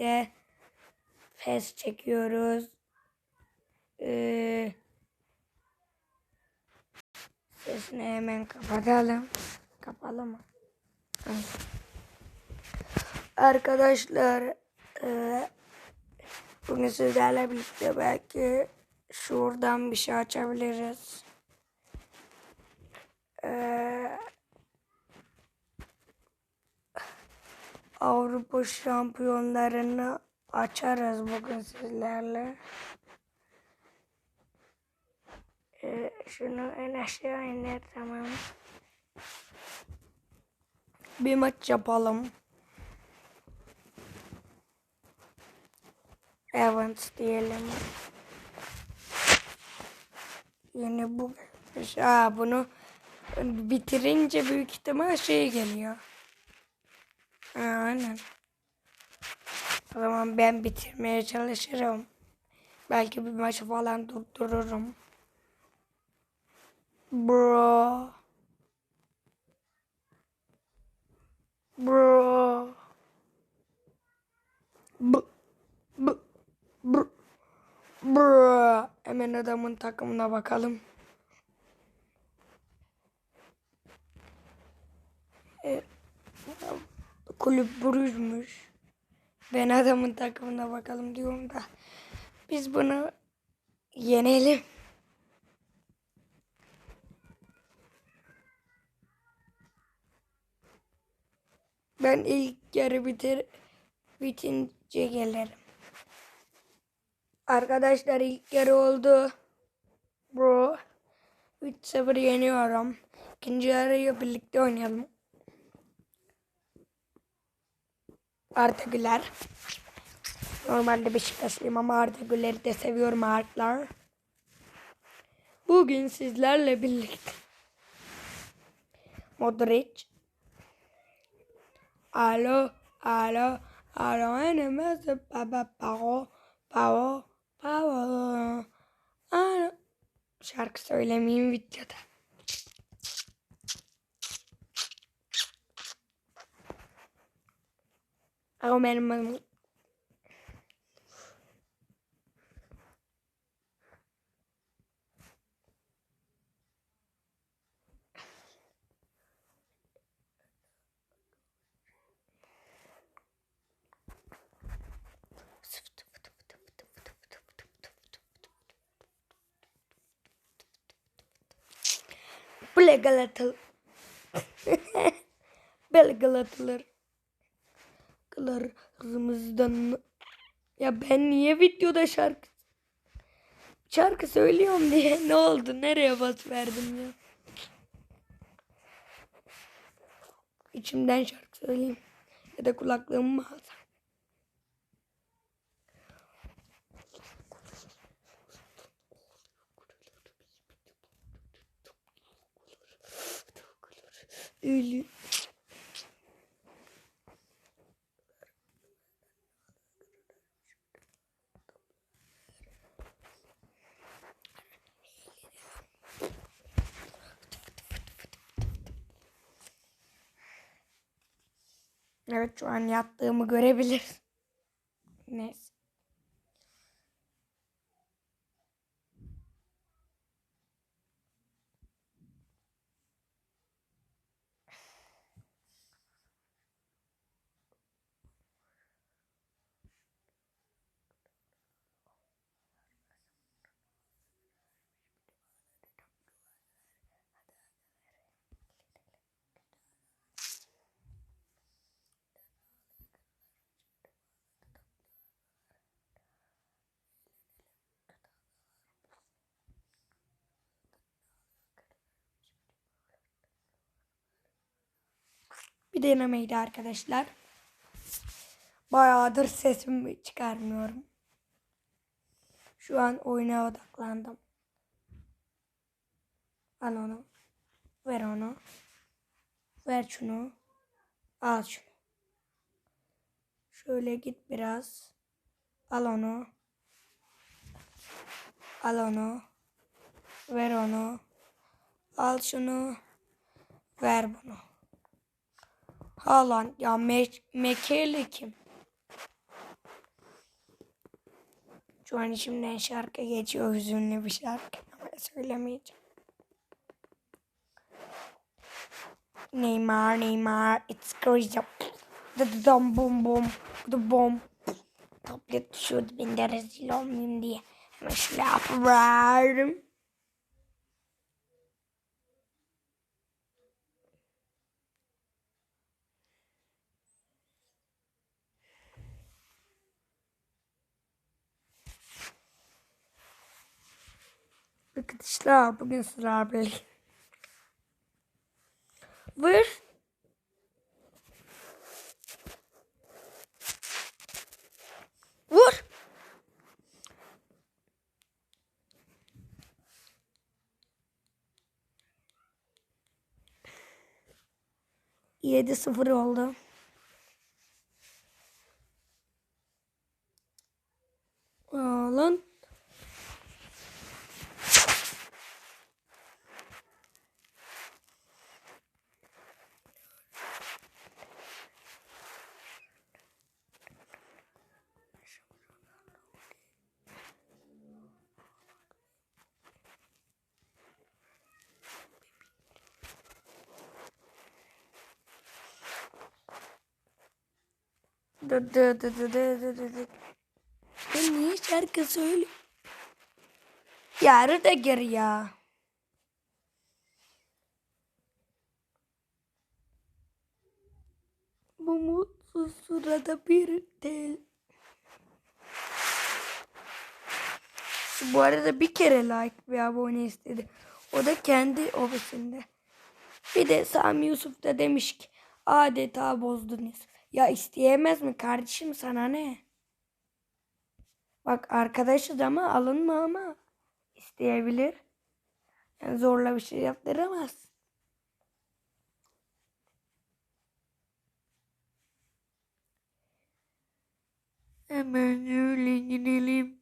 birlikte fes çekiyoruz. Ee, sesini hemen kapatalım. Kapalı mı? Arkadaşlar e, bugün sizlerle birlikte belki şuradan bir şey açabiliriz. Ee, Avrupa şampiyonlarını açarız bugün sizlerle. Ee, şunu en aşağı iner tamam. Bir maç yapalım. Evans diyelim. Yeni bu Aa, bunu bitirince büyük ihtimal şey geliyor. Ha, aynen. O zaman ben bitirmeye çalışırım. Belki bir maçı falan durdururum. Bro. Bro. B b b bro. Hemen adamın takımına bakalım. E, kulüp Brugge'müş. Ben adamın takımına bakalım diyorum da. Biz bunu yenelim. Ben ilk yarı bitir bitince gelirim. Arkadaşlar ilk yarı oldu. Bro. 3-0 yeniyorum. İkinci yarıyı birlikte oynayalım. Arda Güler. Normalde Beşiktaşlıyım ama Arda Güler'i de seviyorum arkadaşlar. Bugün sizlerle birlikte Modric Alo, alo, alo, enemez baba pao, pao, pao. Alo. Şarkı söylemeyeyim videoda. Ama benim adım Böyle Galatalı. Böyle Galatalılar. Kırmızıdan. Ya ben niye videoda şarkı şarkı söylüyorum diye ne oldu? Nereye bas verdim ya? İçimden şarkı söyleyeyim. Ya da kulaklığımı mı alsam? Ölü. Evet şu an yattığımı görebilir. Neyse. Bir denemeydi arkadaşlar. Bayağıdır sesimi çıkarmıyorum. Şu an oyuna odaklandım. Al onu. Ver onu. Ver şunu. Al şunu. Şöyle git biraz. Al onu. Al onu. Ver onu. Al şunu. Ver bunu. Haaland ya Me Mekele kim? Şu an içimden şarkı geçiyor. Hüzünlü bir şarkı. Ama söylemeyeceğim. Neymar, Neymar, it's crazy. The dum bum bum, the bum. Tablet düşüyordu ben de rezil olmayayım diye. Hemen şöyle yapıverdim. Arkadaşlar bugün sıra böyle. Vur. Vur. Yedi sıfır oldu. Aa, lan. Dı dı dı dı dı dı dı. Ben niye şarkı söyle? Yarı da gir ya. Bu mutsuz sırada bir tel. Bu arada bir kere like bir abone istedi. O da kendi ofisinde. Bir de Sami Yusuf da demiş ki adeta bozdunuz. Ya isteyemez mi kardeşim sana ne? Bak arkadaşız ama alınma ama isteyebilir. Yani zorla bir şey yaptıramaz. Hemen öyle gidelim.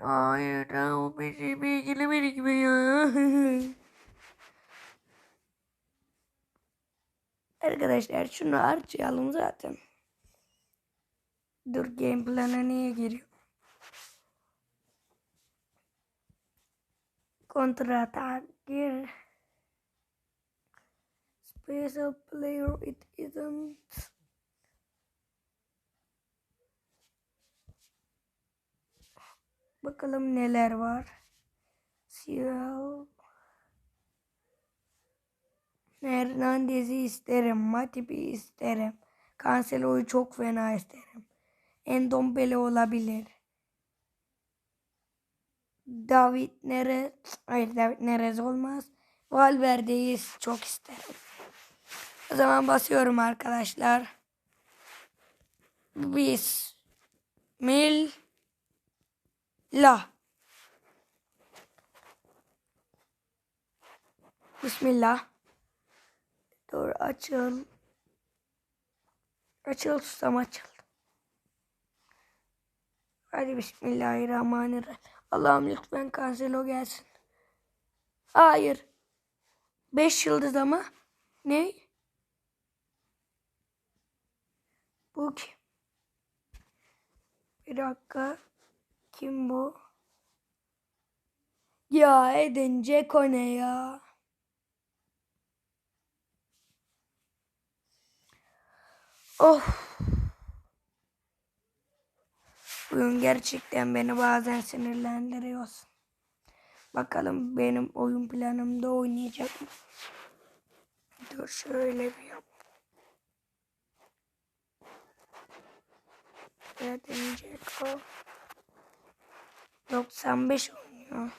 Hayır, o bizi bilgilemedik mi ya? Arkadaşlar şunu harcayalım zaten. Dur game plan'a niye giriyor? Kontrata gir. Special player it isn't. Bakalım neler var. Siyah. Hernandez'i isterim. Matip'i isterim. Cancelo'yu çok fena isterim. Endombele olabilir. David Neres. Hayır David Neres olmaz. Valverde'yi çok isterim. O zaman basıyorum arkadaşlar. Bismillah. Bismillah. Dur açıl. Açıl susam açıl. Hadi Bismillahirrahmanirrahim. Allah'ım lütfen Cancelo gelsin. Hayır. Beş yıldız ama. Ne? Bu kim? Bir dakika. Kim bu? Ya Eden Ceko ne ya? Oh. Bugün gerçekten beni bazen sinirlendiriyorsun. Bakalım benim oyun planımda oynayacak mı? Dur şöyle bir yap. Zaten Ceko 95 oynuyor.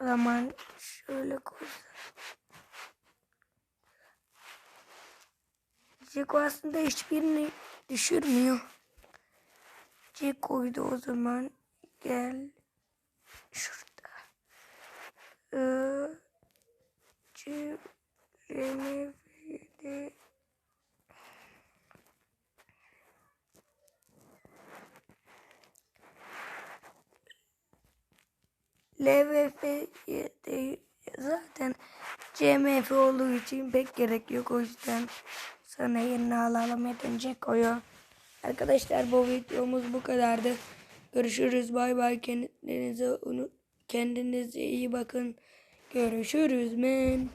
O zaman şöyle koysak. Ceko aslında hiçbirini düşürmüyor. Ceko'ydu o zaman. Gel. Şurada. Ee, Cemevide. LVF zaten CMF olduğu için pek gerek yok. O yüzden sana yerine alalım edince koyu. Arkadaşlar bu videomuz bu kadardı. Görüşürüz. Bay bay. Kendinize, kendinize iyi bakın. Görüşürüz men.